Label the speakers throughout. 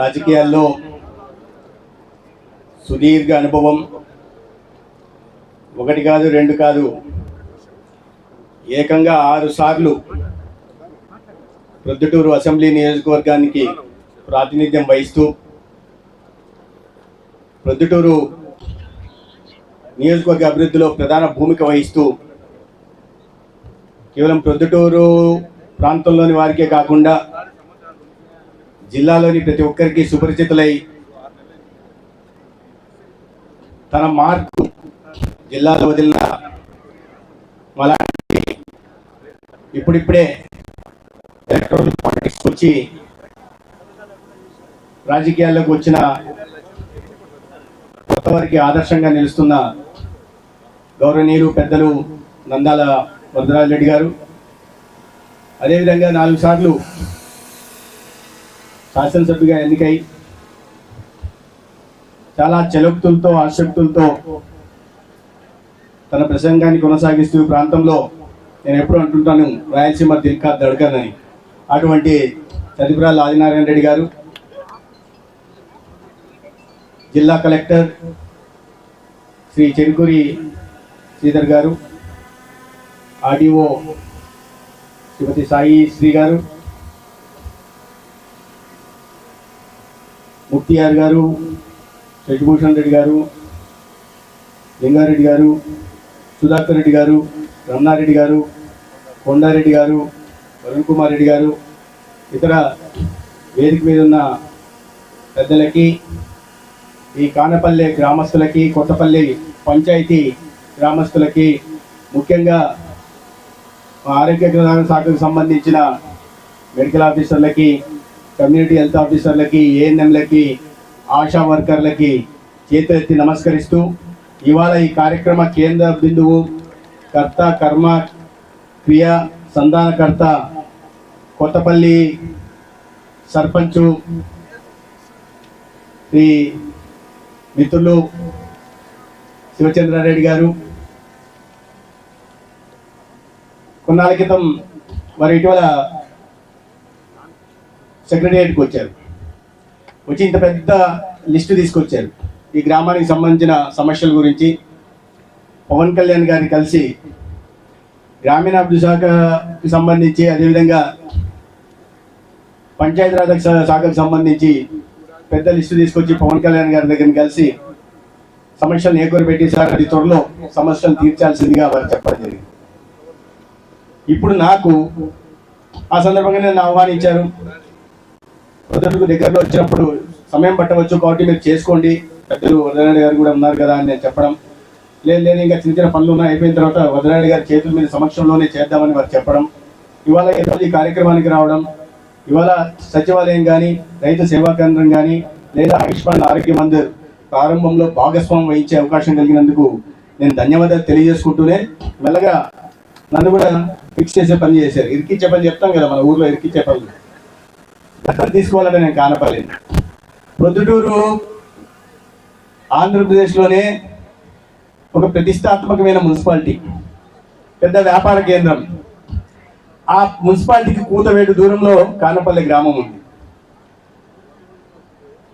Speaker 1: రాజకీయాల్లో సుదీర్ఘ అనుభవం. ఒకటి కాదు రెండు కాదు. ఏకంగా ఆరు సార్లు ప్రొద్దుటూరు అసెంబ్లీ నియోజకవర్గానికి ప్రాతినిధ్యం వహిస్తూ ప్రొద్దుటూరు నియోజకవర్గ అభివృద్ధిలో ప్రధాన భూమిక వహిస్తూ కేవలం ప్రొద్దుటూరు ప్రాంతంలోని వారికే కాకుండా జిల్లాలోని ప్రతి ఒక్కరికి సుపరిచితులై తన మార్పు జిల్లాలో వదిలిన మలాంటి ఇప్పుడిప్పుడే ఎలక్ట్రానిక్ పాలిటిక్స్ వచ్చి రాజకీయాల్లోకి వచ్చిన కొత్త వారికి ఆదర్శంగా నిలుస్తున్న గౌరవనీయులు పెద్దలు నందాల వరదరాజు రెడ్డి గారు. అదేవిధంగా నాలుగు సార్లు శాసనసభ్యుగా ఎన్నికై చాలా చలక్తులతో ఆసక్తులతో తన ప్రసంగాన్ని కొనసాగిస్తూ ఈ ప్రాంతంలో నేను ఎప్పుడు అంటుంటాను రాయలసీమ దిల్కా దడకన్ అని. అటువంటి చదిపురాల ఆదినారాయణ రెడ్డి గారు జిల్లా కలెక్టర్ శ్రీ చెరుకూరి శ్రీధర్ గారు ఆర్డీఓ శ్రీమతి సాయి శ్రీ గారు ముక్తియార్ గారు శశిభూషణ్ రెడ్డి గారు లింగారెడ్డి గారు సుధాకర్ రెడ్డి గారు రమణారెడ్డి గారు కొండారెడ్డి గారు వరుణ్ కుమార్ రెడ్డి గారు ఇతర వేదిక మీద ఉన్న పెద్దలకి ఈ కానపల్లె గ్రామస్తులకి కొత్తపల్లి పంచాయతీ గ్రామస్తులకి ముఖ్యంగా ఆరోగ్య ప్రధాన శాఖకు సంబంధించిన మెడికల్ ఆఫీసర్లకి కమ్యూనిటీ హెల్త్ ఆఫీసర్లకి ఏఎన్ఎంలకి ఆశా వర్కర్లకి చేతులెత్తి నమస్కరిస్తూ ఇవాళ ఈ కార్యక్రమ కేంద్ర బిందువు కర్త కర్మ క్రియ సంధానకర్త కొత్తపల్లి సర్పంచు శ్రీ మిత్రులు శివచంద్రారెడ్డి గారు. కొన్నాళ్ళ క్రితం మరి ఇటీవల సెక్రటేరియట్కి వచ్చారు. వచ్చి ఇంత పెద్ద లిస్టు తీసుకొచ్చారు. ఈ గ్రామానికి సంబంధించిన సమస్యల గురించి పవన్ కళ్యాణ్ గారిని కలిసి గ్రామీణాభివృద్ధి శాఖకి సంబంధించి అదేవిధంగా పంచాయతీరాజ్ శాఖకు సంబంధించి పెద్ద లిస్టు తీసుకొచ్చి పవన్ కళ్యాణ్ గారి దగ్గరికి కలిసి సమస్యలను ఏకూరు పెట్టి సార్ అది త్వరలో సమస్యలను తీర్చాల్సిందిగా వారు చెప్పడం జరిగింది. ఇప్పుడు నాకు ఆ సందర్భంగా నన్ను ఆహ్వానించారు. మొదటికు దగ్గరలో వచ్చినప్పుడు సమయం పట్టవచ్చు కాబట్టి మీరు చేసుకోండి. పెద్దలు వరదనాయుడు గారు కూడా ఉన్నారు కదా అని నేను చెప్పడం. లేదు లేదు ఇంకా చిన్న చిన్న పనులు ఉన్నాయి. అయిపోయిన తర్వాత వరదనాయుడు గారి చేతుల మీద సమక్షంలోనే చేద్దామని వారు చెప్పడం. ఇవాళ ఈరోజు ఈ కార్యక్రమానికి రావడం. ఇవాళ సచివాలయం కానీ రైతు సేవా కేంద్రం కానీ లేదా ఆయుష్మాన్ ఆరోగ్య మందిర్ ప్రారంభంలో భాగస్వామ్యం వహించే అవకాశం కలిగినందుకు నేను ధన్యవాదాలు తెలియజేసుకుంటూనే మెల్లగా నన్ను కూడా ఫిక్స్ చేసే పని చేశారు. ఇరికిచ్చే పని చెప్తాం కదా మన ఊర్లో ఇరికిచ్చే పనులు. తీసుకోవాలని నేను కానపల్లేదు ప్రొద్దుటూరు ఆంధ్రప్రదేశ్లోనే ఒక ప్రతిష్టాత్మకమైన మున్సిపాలిటీ పెద్ద వ్యాపార కేంద్రం. ఆ మున్సిపాలిటీకి కూతవేటు దూరంలో కానపల్లి గ్రామం ఉంది.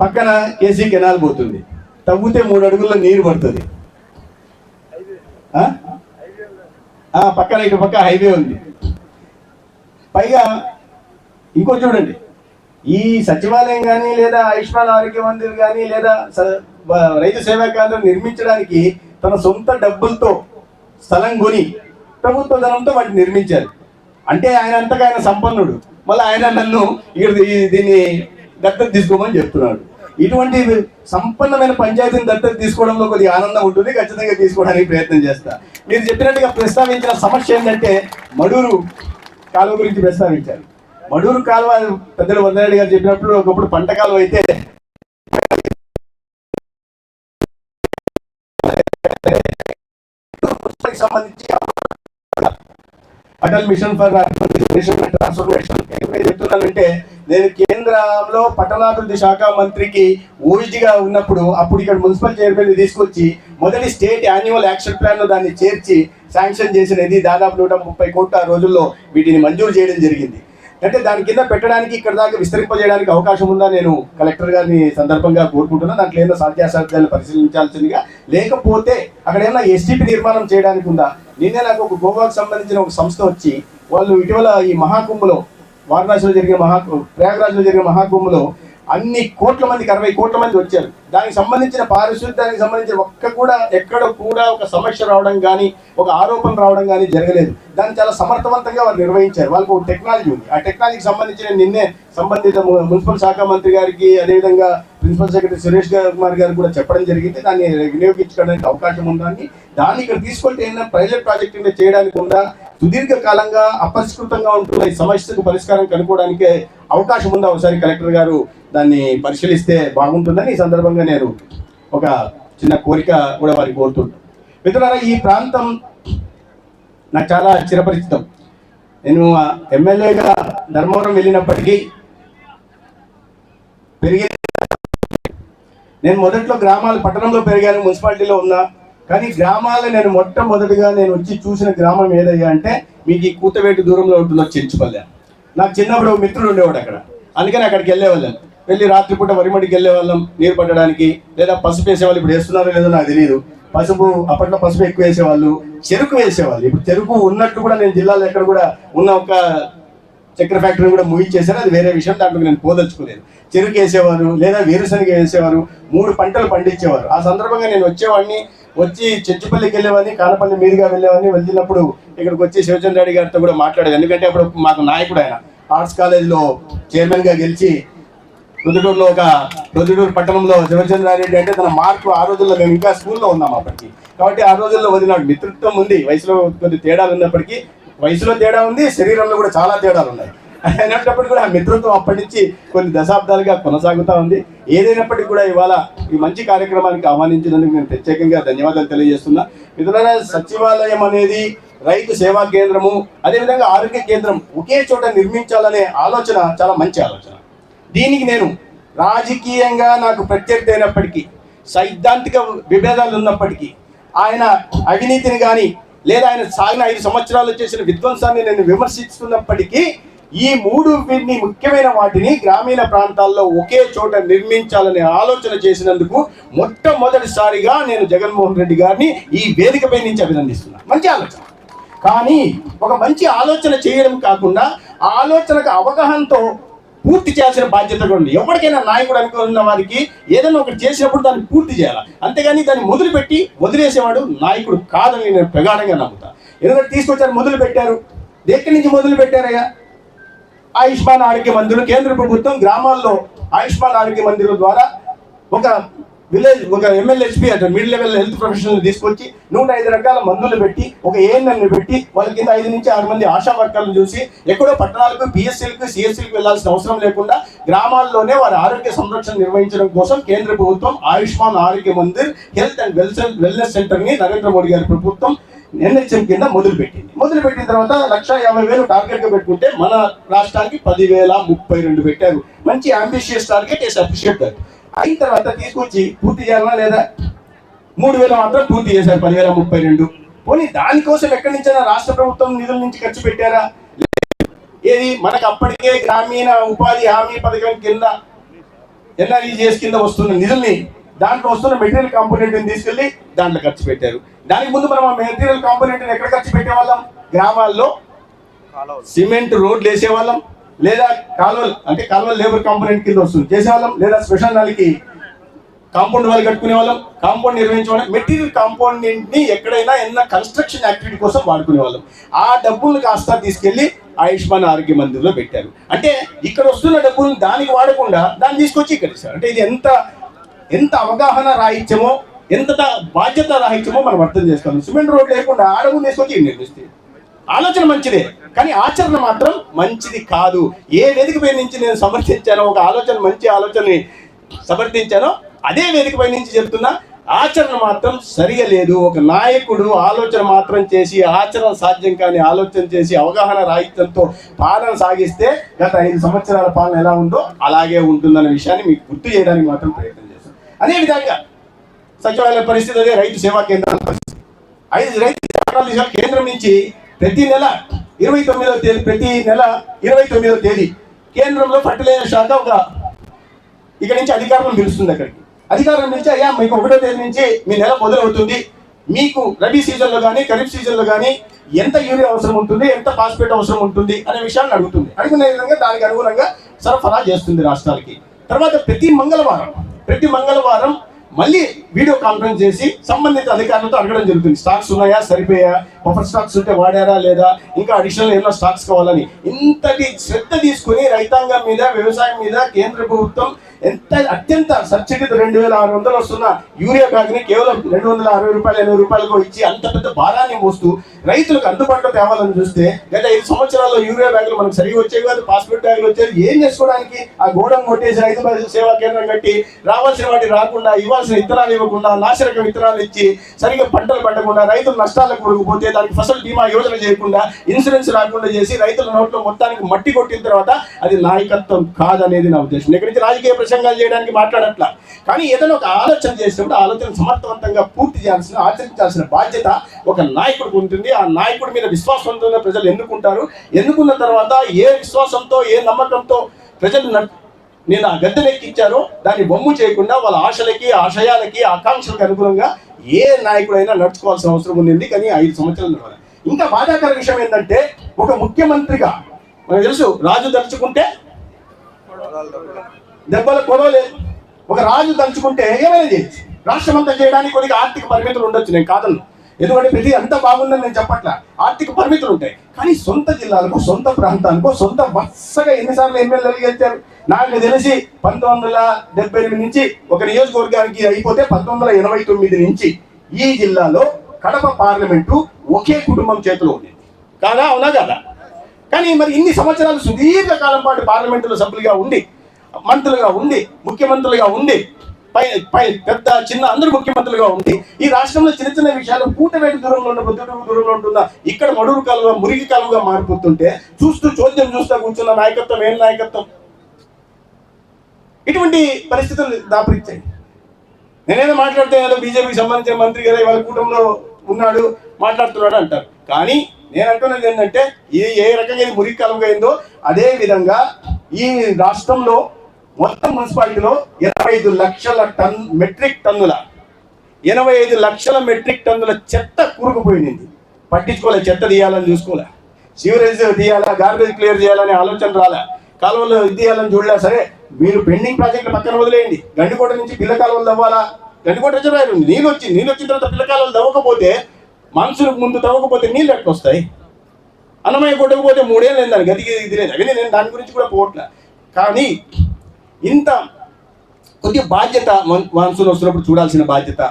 Speaker 1: పక్కన కేసీ కెనాల్ పోతుంది. తవ్వితే మూడు అడుగుల్లో నీరు పడుతుంది. పక్కన ఇటు పక్క హైవే ఉంది. పైగా ఇంకో చూడండి. ఈ సచివాలయం కానీ లేదా ఆయుష్మాన్ ఆరోగ్య మందిర్ కానీ లేదా స- రైతు సేవా కేంద్రం నిర్మించడానికి తన సొంత డబ్బులతో స్థలం కొని ప్రభుత్వ ధనంతో వాటిని నిర్మించారు. అంటే ఆయన అంతగా ఆయన సంపన్నుడు. మళ్ళీ ఆయన నన్ను ఇక్కడ ఈ- దీన్ని దత్తత తీసుకోమని చెప్తున్నాడు. ఇటువంటి సంపన్నమైన పంచాయతీని దత్తత తీసుకోవడంలో కొద్దిగా ఆనందం ఉంటుంది. ఖచ్చితంగా తీసుకోవడానికి ప్రయత్నం చేస్తా. మీరు చెప్పినట్టుగా ప్రస్తావించిన సమస్య ఏంటంటే మడూరు కాలువ గురించి ప్రస్తావించారు. మడూరు కాలువ పెద్దలు వందరెడ్డి గారు చెప్పినప్పుడు ఒకప్పుడు పంట కాలువ అయితే సంబంధించి అటల్ మిషన్ ఫర్ ట్రాన్స్ఫర్మేషన్ చెప్తున్నానంటే నేను కేంద్రంలో పట్టణాభివృద్ధి శాఖ మంత్రికి ఓయిజీగా ఉన్నప్పుడు అప్పుడు ఇక్కడ మున్సిపల్ చైర్మన్ తీసుకొచ్చి మొదటి స్టేట్ యాన్యువల్ యాక్షన్ ప్లాన్లో దాన్ని చేర్చి శాంక్షన్ చేసినది దాదాపు నూట ముప్పై కోట్ల రోజుల్లో వీటిని మంజూరు చేయడం జరిగింది. అంటే దాని కింద పెట్టడానికి ఇక్కడ దాకా విస్తరింపజేయడానికి అవకాశం ఉందా నేను కలెక్టర్ గారిని సందర్భంగా కోరుకుంటున్నా. దాంట్లో ఏమైనా సాధ్యాసాధ్యాలు పరిశీలించాల్సిందిగా. లేకపోతే అక్కడ ఏమైనా ఎస్టీపీ నిర్మాణం చేయడానికి ఉందా? నిన్నే నాకు ఒక గోవాకు సంబంధించిన ఒక సంస్థ వచ్చి వాళ్ళు ఇటీవల ఈ మహాకుంభలో వారణాసిలో జరిగిన మహా ప్రయాగరాజ్లో జరిగిన మహాకుంభలో అన్ని కోట్ల మందికి అరవై కోట్ల మంది వచ్చారు. దానికి సంబంధించిన పారిశుద్ధ్యానికి సంబంధించిన ఒక్క కూడా ఎక్కడ కూడా ఒక సమస్య రావడం కానీ ఒక ఆరోపణ రావడం కానీ జరగలేదు. దాన్ని చాలా సమర్థవంతంగా వారు నిర్వహించారు. వాళ్ళకు ఒక టెక్నాలజీ ఉంది. ఆ టెక్నాలజీకి సంబంధించిన నిన్నే సంబంధిత మున్సిపల్ శాఖ మంత్రి గారికి అదేవిధంగా ప్రిన్సిపల్ సెక్రటరీ సురేష్ కుమార్ గారు కూడా చెప్పడం జరిగింది. దాన్ని వినియోగించుకోవడానికి అవకాశం ఉందని దాన్ని ఇక్కడ తీసుకుంటే ఏదైనా ప్రైవేట్ ప్రాజెక్ట్ కింద చేయడానికి ఉందా? సుదీర్ఘకాలంగా అపరిష్కృతంగా ఉంటున్న ఈ సమస్యకు పరిష్కారం కనుక్కోవడానికి అవకాశం ఉందా? ఒకసారి కలెక్టర్ గారు దాన్ని పరిశీలిస్తే బాగుంటుందని ఈ సందర్భంగా నేను ఒక చిన్న కోరిక కూడా వారికి కోరుతుంటాను మిత్రులారా ఈ ప్రాంతం నాకు చాలా చిరపరిచితం. నేను ఎమ్మెల్యేగా ధర్మవరం వెళ్ళినప్పటికీ పెరిగి నేను మొదట్లో గ్రామాలు పట్టణంలో పెరిగాను మున్సిపాలిటీలో ఉన్నా. కానీ గ్రామాలు నేను మొట్టమొదటిగా నేను వచ్చి చూసిన గ్రామం ఏదయ్యా అంటే మీకు ఈ కూతవేటి దూరంలో ఉంటుందో చెంచుపల్లె. నాకు చిన్నప్పుడు మిత్రుడు ఉండేవాడు అక్కడ. అందుకని అక్కడికి వెళ్ళేవాళ్ళం వెళ్ళి రాత్రిపూట వరిమడికి వెళ్ళేవాళ్ళం నీరు పట్టడానికి. లేదా పసుపు వేసేవాళ్ళు ఇప్పుడు వేస్తున్నారో లేదో నాకు తెలియదు పసుపు అప్పట్లో పసుపు ఎక్కువ వేసేవాళ్ళు చెరుకు వేసేవాళ్ళు. ఇప్పుడు చెరుకు ఉన్నట్టు కూడా నేను జిల్లాలో ఎక్కడ కూడా ఉన్న ఒక చక్కెర ఫ్యాక్టరీ కూడా ముగించేశారు అది వేరే విషయం దాంట్లో నేను పోదలుచుకోలేదు. చెరుకు వేసేవారు లేదా వేరుశనగ వేసేవారు మూడు పంటలు పండించేవారు. ఆ సందర్భంగా నేను వచ్చేవాడిని వచ్చి చెచ్చిపల్లికి వెళ్ళేవాడిని కానపల్లి మీదుగా వెళ్ళేవాడిని. వెళ్ళినప్పుడు ఇక్కడికి వచ్చి శివచంద్ర రెడ్డి గారితో కూడా మాట్లాడేది. ఎందుకంటే అప్పుడు మాకు నాయకుడు ఆయన. ఆర్ట్స్ కాలేజ్లో చైర్మన్గా గెలిచి రుదుటూరులో ఒక రుదుటూరు పట్టణంలో శివచంద్రారెడ్డి అంటే తన మార్పు ఆ రోజుల్లో మేము ఇంకా స్కూల్లో ఉన్నాం అప్పటికి. కాబట్టి ఆ రోజుల్లో వదిన నాకు మిత్రత్వం ఉంది. వయసులో కొద్ది తేడాలు ఉన్నప్పటికీ వయసులో తేడా ఉంది శరీరంలో కూడా చాలా తేడాలు ఉన్నాయి. అయినప్పటికీ కూడా ఆ మిత్రత్వం అప్పటి నుంచి కొన్ని దశాబ్దాలుగా కొనసాగుతా ఉంది. ఏదైనప్పటికీ కూడా ఇవాళ ఈ మంచి కార్యక్రమానికి ఆహ్వానించినందుకు నేను ప్రత్యేకంగా ధన్యవాదాలు తెలియజేస్తున్నా. మిత్రులైన సచివాలయం అనేది రైతు సేవా కేంద్రము అదేవిధంగా ఆరోగ్య కేంద్రం ఒకే చోట నిర్మించాలనే ఆలోచన చాలా మంచి ఆలోచన. దీనికి నేను రాజకీయంగా నాకు ప్రత్యర్థి అయినప్పటికీ సైద్ధాంతిక విభేదాలు ఉన్నప్పటికీ ఆయన అవినీతిని కానీ లేదా ఆయన సాగిన ఐదు సంవత్సరాలు చేసిన విధ్వంసాన్ని నేను విమర్శిస్తున్నప్పటికీ ఈ మూడు వీటిని ముఖ్యమైన వాటిని గ్రామీణ ప్రాంతాల్లో ఒకే చోట నిర్మించాలనే ఆలోచన చేసినందుకు మొట్టమొదటిసారిగా నేను జగన్మోహన్ రెడ్డి గారిని ఈ వేదికపై నుంచి అభినందిస్తున్నాను మంచి ఆలోచన. కానీ ఒక మంచి ఆలోచన చేయడం కాకుండా ఆలోచనకు అవగాహనతో పూర్తి చేయాల్సిన బాధ్యత కూడా ఉంది. ఎవరికైనా నాయకుడు అనుకున్న వారికి ఏదైనా ఒకటి చేసినప్పుడు దాన్ని పూర్తి చేయాలి? అంతేగాని దాన్ని మొదలుపెట్టి వదిలేసేవాడు నాయకుడు కాదని నేను ప్రగాఢంగా నమ్ముతా. ఎందుకంటే తీసుకొచ్చారు మొదలు పెట్టారు దగ్గర నుంచి మొదలు పెట్టారయ్యా ఆయుష్మాన్ ఆరోగ్య మందిరం కేంద్ర ప్రభుత్వం గ్రామాల్లో ఆయుష్మాన్ ఆరోగ్య మందిరం ద్వారా ఒక విలేజ్ ఒక ఎమ్మెల్యేహెచ్పి అంటే మిడ్ లెవెల్ హెల్త్ ప్రొఫెషనల్ తీసుకొచ్చి నూట ఐదు రకాల మందులు పెట్టి ఒక ఏఎన్ఎల్ని పెట్టి వాళ్ళ కింద ఐదు నుంచి ఆరు మంది ఆశా వర్కర్లను చూసి ఎక్కడో పట్టణాలకు పిఎస్సీలకు సిఎస్సీలకు వెళ్ళాల్సిన అవసరం లేకుండా గ్రామాల్లోనే వారి ఆరోగ్య సంరక్షణ నిర్వహించడం కోసం కేంద్ర ప్రభుత్వం ఆయుష్మాన్ ఆరోగ్య మందిర్ హెల్త్ అండ్ వెల్సెల్ వెల్నెస్ సెంటర్ని నరేంద్ర మోడీ గారి ప్రభుత్వం ఎన్హెచ్ఎం కింద మొదలు పెట్టింది. మొదలు పెట్టిన తర్వాత లక్ష యాభై వేలు టార్గెట్గా పెట్టుకుంటే మన రాష్ట్రానికి పదివేల ముప్పై రెండు పెట్టారు. మంచి ambitious target yes appreciate that అయిన తర్వాత తీసుకొచ్చి పూర్తి చేయాలా లేదా? మూడు వేలు మాత్రం పూర్తి చేశారు పదివేల ముప్పై రెండు. పోనీ దానికోసం ఎక్కడి నుంచైనా రాష్ట్ర ప్రభుత్వం నిధుల నుంచి ఖర్చు పెట్టారా? ఏది? మనకు అప్పటికే గ్రామీణ ఉపాధి హామీ పథకం కింద ఎన్ఆర్ఈజిఎస్ కింద వస్తున్న నిధుల్ని దాంట్లో వస్తున్న మెటీరియల్ కాంపోనెంట్ తీసుకెళ్ళి దాంట్లో ఖర్చు పెట్టారు. దానికి ముందు మనం ఆ మెటీరియల్ కాంపోనెంట్ ఎక్కడ ఖర్చు పెట్టేవాళ్ళం? గ్రామాల్లో సిమెంట్ రోడ్లు వేసేవాళ్ళం. లేదా కాలువలు అంటే కాల్వల్ లేబర్ కాంపోనెంట్ కింద వస్తుంది. చేసేవాళ్ళం లేదా స్పెషల్ నాలికి కాంపౌండ్ వాళ్ళు కట్టుకునే వాళ్ళం కాంపౌండ్ నిర్వహించే మెటీరియల్ కాంపౌండెంట్ని ఎక్కడైనా ఏదైనా కన్స్ట్రక్షన్ యాక్టివిటీ కోసం వాడుకునే వాళ్ళం ఆ డబ్బులు కాస్త తీసుకెళ్ళి ఆయుష్మాన్ ఆరోగ్య మందిర్లో పెట్టారు. అంటే ఇక్కడ వస్తున్న డబ్బులను దానికి వాడకుండా దాన్ని తీసుకొచ్చి ఇక్కడ ఇస్తారు అంటే ఇది ఎంత ఎంత అవగాహన రాహిత్యమో ఎంత బాధ్యత రాహిత్యమో మనం అర్థం చేసుకోవాలి. సిమెంట్ రోడ్ లేకుండా అడుగు తీసుకొచ్చి నిర్మిస్తే. ఆలోచన మంచిదే కానీ ఆచరణ మాత్రం మంచిది కాదు. ఏ వేదికపై నుంచి నేను సమర్థించానో ఒక ఆలోచన మంచి ఆలోచనని సమర్థించానో అదే వేదికపై నుంచి చెప్తున్నా ఆచరణ మాత్రం సరిగా లేదు ఒక నాయకుడు ఆలోచన మాత్రం చేసి ఆచరణ సాధ్యం కాని ఆలోచన చేసి అవగాహన రాహిత్యంతో పాలన సాగిస్తే గత ఐదు సంవత్సరాల పాలన ఎలా ఉందో అలాగే ఉంటుందన్న విషయాన్ని మీకు గుర్తు చేయడానికి మాత్రం ప్రయత్నం చేస్తాను. అదే విధంగా సచివాలయ పరిస్థితి అదే రైతు సేవా కేంద్రాల పరిస్థితి ఐదు రైతు సేవా కేంద్రం నుంచి ప్రతి నెల ఇరవై తొమ్మిదవ తేదీ ప్రతి నెల ఇరవై తొమ్మిదవ తేదీ కేంద్రంలో ఫర్టిలైజర్ శాఖ ఒక ఇక్కడ నుంచి అధికారులను పిలుస్తుంది అక్కడికి. అధికారుల నుంచి అయ్యా మీకు ఒకటో తేదీ నుంచి మీ నెల మొదలవుతుంది. మీకు రబీ సీజన్లో కానీ ఖరీఫ్ సీజన్లో కానీ ఎంత యూరియా అవసరం ఉంటుంది ఎంత ఫాస్ఫేట్ అవసరం ఉంటుంది అనే విషయాన్ని అడుగుతుంది. అడుగునే విధంగా దానికి అనుగుణంగా సరఫరా చేస్తుంది రాష్ట్రాలకి. తర్వాత ప్రతి మంగళవారం ప్రతి మంగళవారం మళ్ళీ వీడియో కాన్ఫరెన్స్ చేసి సంబంధిత అధికారులతో అడగడం జరుగుతుంది. స్టాక్స్ ఉన్నాయా? సరిపోయా? బఫర్ స్టాక్స్ ఉంటే వాడారా లేదా? ఇంకా అడిషనల్ ఏమైనా స్టాక్స్ కావాలని. ఇంతటి శ్రద్ధ తీసుకుని రైతాంగం మీద వ్యవసాయం మీద కేంద్ర ప్రభుత్వం ఎంత అత్యంత సబ్సిడీతో రెండు వేల ఆరు వందలు వస్తున్న యూరియా బ్యాగ్ని కేవలం రెండు వందల అరవై రూపాయలు ఎనభై రూపాయలకు ఇచ్చి అంత పెద్ద భారాన్ని మోస్తూ రైతులకు అందుబాటులో తేవాలని చూస్తే గత ఐదు సంవత్సరాల్లో యూరియా బ్యాగులు మనకు సరిగా వచ్చేవి కాదు పాస్పోర్ట్ బ్యాగులు వచ్చేది ఏం చేసుకోవడానికి? ఆ గోడం కొట్టేసి రైతు సేవా కేంద్రం కట్టి రావాల్సిన వాటి రాకుండా ఇవ్వాల్సిన విత్తనాలు ఇవ్వకుండా నాశరక విత్తనాలు ఇచ్చి సరిగా పంటలు పండకుండా రైతులు నష్టాలకు కొడుకుపోతే దానికి ఫసల్ బీమా యోజన చేయకుండా ఇన్సూరెన్స్ రాకుండా చేసి రైతుల నోట్లో మొత్తానికి మట్టి కొట్టిన తర్వాత అది నాయకత్వం కాదనేది నా ఉద్దేశం. ఇక్కడి నుంచి రాజకీయ ప్రసంగాలు చేయడానికి మాట్లాడట్లా. కానీ ఏదైనా ఒక ఆలోచన చేసినప్పుడు ఆ ఆలోచన సమర్థవంతంగా పూర్తి చేయాల్సిన ఆచరించాల్సిన బాధ్యత ఒక నాయకుడికి ఉంటుంది. ఆ నాయకుడి మీద విశ్వాసంతో ప్రజలు ఎన్నుకుంటారు. ఎన్నుకున్న తర్వాత ఏ విశ్వాసంతో ఏ నమ్మకంతో ప్రజలు నేను ఆ గద్దెనెక్కిచ్చారో దాన్ని బొమ్ము చేయకుండా వాళ్ళ ఆశలకి ఆశయాలకి ఆకాంక్షలకు అనుగుణంగా ఏ నాయకుడైనా నడుచుకోవాల్సిన అవసరం ఉంది. కానీ ఐదు సంవత్సరాల తర్వాత ఇంకా బాధాకర విషయం ఏంటంటే ఒక ముఖ్యమంత్రిగా మనకు తెలుసు రాజు తలుచుకుంటే దెబ్బలు కొడవలేదు ఒక రాజు తలుచుకుంటే ఏమైనా చేయొచ్చు. రాష్ట్రం అంతా చేయడానికి కొద్దిగా ఆర్థిక పరిమితులు ఉండొచ్చు నేను కాదను ఎందుకంటే ప్రతి అంత బాగుందని నేను చెప్పట్లా ఆర్థిక పరిమితులు ఉంటాయి. కానీ సొంత జిల్లాలకు సొంత ప్రాంతాలకు సొంత వరుసగా ఎన్నిసార్లు ఎమ్మెల్యేలు గెలిచారు. నాకు తెలిసి పంతొమ్మిది వందల డెబ్బై ఎనిమిది నుంచి ఒక నియోజకవర్గానికి అయిపోతే పంతొమ్మిది వందల ఎనభై తొమ్మిది నుంచి ఈ జిల్లాలో కడప పార్లమెంటు ఒకే కుటుంబం చేతిలో ఉంది కాదా? అవునా కదా? కానీ మరి ఇన్ని సంవత్సరాలు సుదీర్ఘ కాలం పాటు పార్లమెంటులో సభ్యులుగా ఉండి మంత్రులుగా ఉండి ముఖ్యమంత్రులుగా ఉండి పై పై పెద్ద చిన్న అందరూ ముఖ్యమంత్రులుగా ఉండి ఈ రాష్ట్రంలో చిన్న చిన్న విషయాలు కూటవేటి దూరంలో ఉన్న ప్రొద్దుటూరు దూరంలో ఉంటున్నా ఇక్కడ మడుగు కాలువ మురిగి కాలువగా మారిపోతుంటే చూస్తూ చోద్యం చూస్తూ కూర్చున్న నాయకత్వం ఏం నాయకత్వం? ఇటువంటి పరిస్థితులు దాపరిచ్చాయి. నేనేదో మాట్లాడితే ఏదో బీజేపీకి సంబంధించిన మంత్రి కదా ఇవాళ కూటమిలో ఉన్నాడు మాట్లాడుతున్నాడు అంటారు. కానీ నేను అంటున్నది ఏంటంటే ఇది ఏ రకంగా ఇది మురికి కలుగైందో అయిందో అదే విధంగా ఈ రాష్ట్రంలో మొత్తం మున్సిపాలిటీలో ఇరవై ఐదు లక్షల టన్ మెట్రిక్ టన్నుల ఎనభై ఐదు లక్షల మెట్రిక్ టన్నుల చెత్త కూరుకుపోయింది. పట్టించుకోలే చెత్త తీయాలని చూసుకోలే. సీవరేజ్ తీయాలా గార్బేజ్ క్లియర్ చేయాలనే ఆలోచన రాలే. కాలువలు ఇది తీయాలని చూడలే సరే. మీరు పెండింగ్ ప్రాజెక్టులు పక్కన వదిలేయండి. గండికోట నుంచి పిల్ల కాలువలు తవ్వాలా? గండికోట రిజర్వాయర్ ఉంది నీళ్ళు వచ్చి నీళ్ళు వచ్చిన తర్వాత పిల్ల కాలువలు తవ్వకపోతే మనుషులకు ముందు తవ్వకపోతే నీళ్ళు ఎట్లా వస్తాయి? అన్నమయ్య కొట్టకపోతే మూడేళ్ళు లేదు దాని గతికి ఇది లేదు. అవి నేను దాని గురించి కూడా పోవట్లే. కానీ ఇంత కొద్దిగా బాధ్యత మాన్సూన్ వస్తున్నప్పుడు చూడాల్సిన బాధ్యత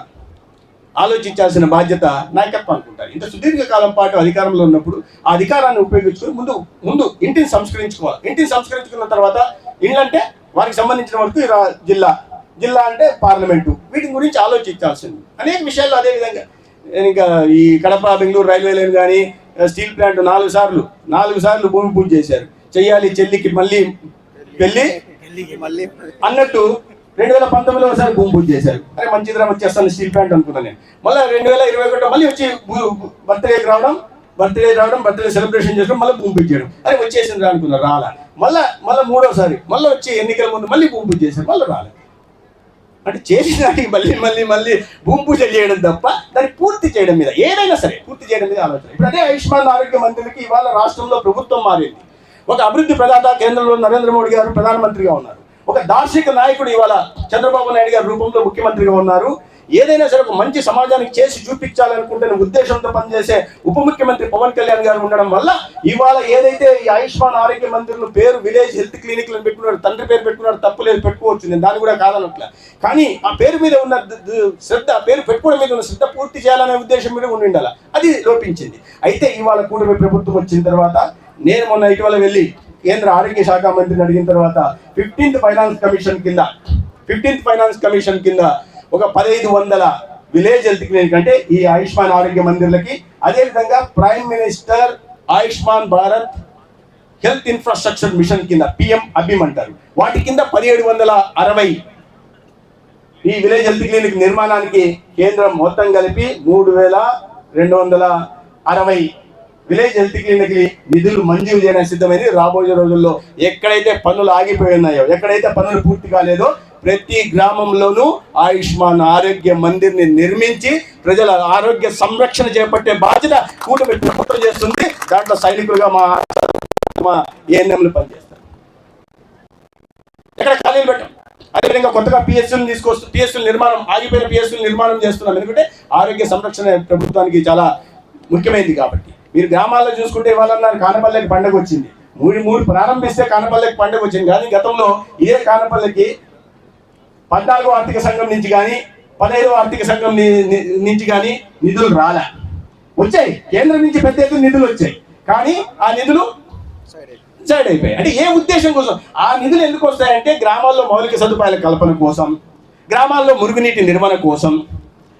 Speaker 1: ఆలోచించాల్సిన బాధ్యత నాయకత్వం అనుకుంటారు. ఇంత సుదీర్ఘకాలం పాటు అధికారంలో ఉన్నప్పుడు ఆ అధికారాన్ని ఉపయోగించుకొని ముందు ముందు ఇంటిని సంస్కరించుకోవాలి. ఇంటిని సంస్కరించుకున్న తర్వాత ఇళ్ళంటే వారికి సంబంధించిన వరకు జిల్లా జిల్లా అంటే పార్లమెంటు. వీటి గురించి ఆలోచించాల్సింది. అనేక విషయాల్లో అదేవిధంగా ఇంకా ఈ కడప బెంగళూరు రైల్వే లైన్ కానీ స్టీల్ ప్లాంట్ నాలుగు సార్లు నాలుగు సార్లు భూమి పూజ చేశారు. చెయ్యాలి చెల్లికి మళ్ళీ పెళ్ళి అన్నట్టు రెండు వేల పంతొమ్మిదిలో ఒకసారి భూమి పూజ చేశారు. అరే మంచిదిరా వచ్చేస్తాను స్టీల్ ప్లాంట్ అనుకున్నాను నేను. మళ్ళీ రెండు వేల ఇరవై ఒకటి మళ్ళీ వచ్చి బర్త్డేకి రావడం బర్త్డే రావడం బర్త్డే సెలబ్రేషన్ చేసుకోవడం మళ్ళీ భూమి పూజ చేయడం. అరే వచ్చేసింది రా అనుకున్నారు రాలా. మళ్ళీ మళ్ళీ మూడోసారి మళ్ళీ వచ్చి ఎన్నికల ముందు మళ్ళీ భూమి పూజ చేశారు మళ్ళీ రాలే. అంటే చేసిన దానికి మళ్ళీ మళ్ళీ మళ్ళీ భూమి పూజ చేయడం తప్ప దాన్ని పూర్తి చేయడం మీద ఏదైనా సరే పూర్తి చేయడం మీద ఆలోచన. ఇప్పుడు అదే ఆయుష్మాన్ ఆరోగ్య మంత్రికి ఇవాళ రాష్ట్రంలో ప్రభుత్వం మారింది. ఒక అభివృద్ధి ప్రదాత కేంద్రంలో నరేంద్ర మోడీ గారు ప్రధానమంత్రిగా ఉన్నారు. ఒక దార్శనిక నాయకుడు ఇవాళ చంద్రబాబు నాయుడు గారి రూపంలో ముఖ్యమంత్రిగా ఉన్నారు. ఏదైనా సరే ఒక మంచి సమాజానికి చేసి చూపించాలనుకుంటున్న ఉద్దేశంతో పనిచేసే ఉప ముఖ్యమంత్రి పవన్ కళ్యాణ్ గారు ఉండడం వల్ల ఇవాళ ఏదైతే ఈ ఆయుష్మాన్ ఆరోగ్య మంత్రులు పేరు విలేజ్ హెల్త్ క్లినిక్లను పెట్టుకున్నాడు తండ్రి పేరు పెట్టుకున్నాడు తప్పు లేదు పెట్టుకోవచ్చు. నేను దాన్ని కూడా కాదనట్ల. కానీ ఆ పేరు మీద ఉన్న శ్రద్ధ ఆ పేరు పెట్టుకోవడం మీద ఉన్న శ్రద్ధ పూర్తి చేయాలనే ఉద్దేశం మీద ఉండి ఉండాలి? అది లోపించింది. అయితే ఇవాళ కూటమి ప్రభుత్వం వచ్చిన తర్వాత నేను మొన్న ఇటీవల వెళ్ళి కేంద్ర ఆరోగ్య శాఖ మంత్రిని అడిగిన తర్వాత ఫిఫ్టీన్త్ ఫైనాన్స్ కమిషన్ కింద ఫిఫ్టీన్త్ ఫైనాన్స్ కమిషన్ కింద ఒక పదహైదు వందల విలేజ్ హెల్త్ క్లినిక్ అంటే ఈ ఆయుష్మాన్ ఆరోగ్య మందిర్లకి అదేవిధంగా Prime Minister Ayushman Bharat health infrastructure mission కింద పిఎం అభిమ్ అంటారు. వాటి కింద పదిహేడు వందల అరవై ఈ విలేజ్ హెల్త్ క్లినిక్ నిర్మాణానికి కేంద్రం మొత్తం కలిపి మూడు వేల రెండు వందల అరవై విలేజ్ హెల్త్ క్లినిక్ నిధులు మంజూరు చేయడానికి సిద్ధమైంది. రాబోయే రోజుల్లో ఎక్కడైతే పనులు ఆగిపోయి ఉన్నాయో ఎక్కడైతే పనులు పూర్తి కాలేదో ప్రతి గ్రామంలోనూ ఆయుష్మాన్ ఆరోగ్య మందిర్ని నిర్మించి ప్రజల ఆరోగ్య సంరక్షణ చేపట్టే బాధ్యత కూటమి ప్రభుత్వం చేస్తుంది. దాంట్లో సైనికులుగా మా మా ఏఎన్ఎంలు పనిచేస్తారు. ఎక్కడ ఖాళీలు పెట్టాం? అదేవిధంగా కొత్తగా పిఎస్ఎల్ తీసుకొస్తూ పిఎస్ఎల్ నిర్మాణం ఆగిపోయిన పిఎస్ఎల్ నిర్మాణం చేస్తున్నాం. ఎందుకంటే ఆరోగ్య సంరక్షణ ప్రభుత్వానికి చాలా ముఖ్యమైనది కాబట్టి. మీరు గ్రామాల్లో చూసుకుంటే ఇవాళ కానపల్లెకి పండుగ వచ్చింది. మూడు మూడు ప్రారంభిస్తే కానపల్లెకి పండుగ వచ్చింది. కానీ గతంలో ఇదే కానపల్లెకి పద్నాలుగో ఆర్థిక సంఘం నుంచి కానీ పదహైదో ఆర్థిక సంఘం నుంచి కానీ నిధులు రాలే. వచ్చాయి. కేంద్రం నుంచి పెద్ద ఎత్తున నిధులు వచ్చాయి. కానీ ఆ నిధులు సైడ్ అయిపోయాయి. అంటే ఏ ఉద్దేశం కోసం? ఆ నిధులు ఎందుకు వస్తాయంటే గ్రామాల్లో మౌలిక సదుపాయాల కల్పన కోసం గ్రామాల్లో మురుగునీటి నిర్వహణ కోసం